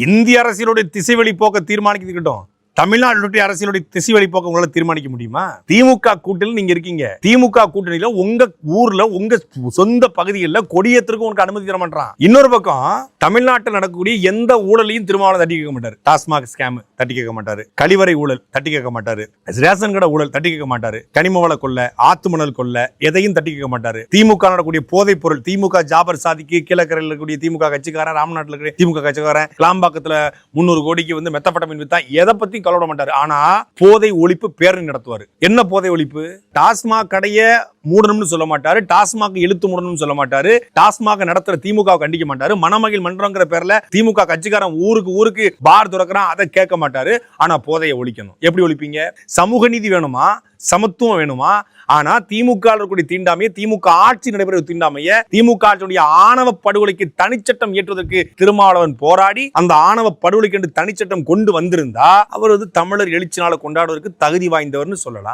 இந்திய அரசியலுடைய திசைவெளி போக்க தீர்மானிக்கிட்டோம் தமிழ்நாட்டுடைய அரசியலுடைய திசை வழிபோக்க உங்களால் தீர்மானிக்க முடியுமா? திமுக கூட்டணியில் நீங்க இருக்கீங்க. திமுக கூட்டணியில உங்க ஊர்ல உங்க சொந்த பகுதிகளில் கொடியேற்றத்துக்கு உனக்கு அனுமதி தர மாட்டான் இன்னொரு பக்கம் தமிழ்நாட்டில் நடக்கக்கூடிய எந்த ஊழலையும் திருமாவளம் தட்டி கேட்க மாட்டாரு. டாஸ்மாக் ஸ்கேம் தட்டி கேட்க மாட்டாரு. கழிவறை ஊழல் தட்டி கேட்க மாட்டாரு. ரேஷன் கடை ஊழல் தட்டி கேட்க மாட்டாரு. கனிம வள கொள்ள ஆத்து மணல் கொள்ள எதையும் தட்டி கேட்க மாட்டாரு. திமுக நடக்கக்கூடிய போதைப் பொருள் திமுக ஜாபர் சாதிக்கு கீழக்கரையில் இருக்கக்கூடிய திமுக கட்சிக்காரன் ராமநாட்டில் இருக்கிற திமுக கட்சிக்காரன் கிளாம்பாக்கத்தில் முந்நூறு கோடிக்கு வந்து மெத்தப்பட்டமின் வித்தா எதை பத்தி கலவட மாட்டாரு. ஆனா போதை ஒழிப்பு பேரணி நடத்துவாரு. என்ன போதை ஒழிப்பு? டாஸ்மாக் கடைய மூடணும்னு சொல்ல மாட்டாரு டாஸ்மாக் இழுத்து மூடணும்னு சொல்ல மாட்டாரு டாஸ்மாக் நடத்துற திமுக கண்டிக்க மாட்டாரு மணமகிழ் மன்றங்கிற பேர்ல திமுக கட்சிக்காரன் ஊருக்கு ஊருக்கு பார் துறக்கிறான் அதை கேட்க மாட்டாரு. ஆனா போதையை ஒழிக்கணும். எப்படி ஒழிப்பீங்க? சமூக நீதி வேணுமா? சமத்துவம் வேணுமா? ஆனா திமுக இருக்கக்கூடிய தீண்டாமையை திமுக ஆட்சி நடைபெற தீண்டாமைய திமுக ஆட்சியுடைய ஆணவ படுகொலைக்கு தனிச்சட்டம் இயற்றுவதற்கு திருமாவளவன் போராடி அந்த ஆணவ படுகொலைக்கு என்று தனிச்சட்டம் கொண்டு வந்திருந்தா அவர் வந்து தமிழர் எழுச்சி கொண்டாடுவதற்கு தகுதி வாய்ந்தவர்னு சொல்லலாம்.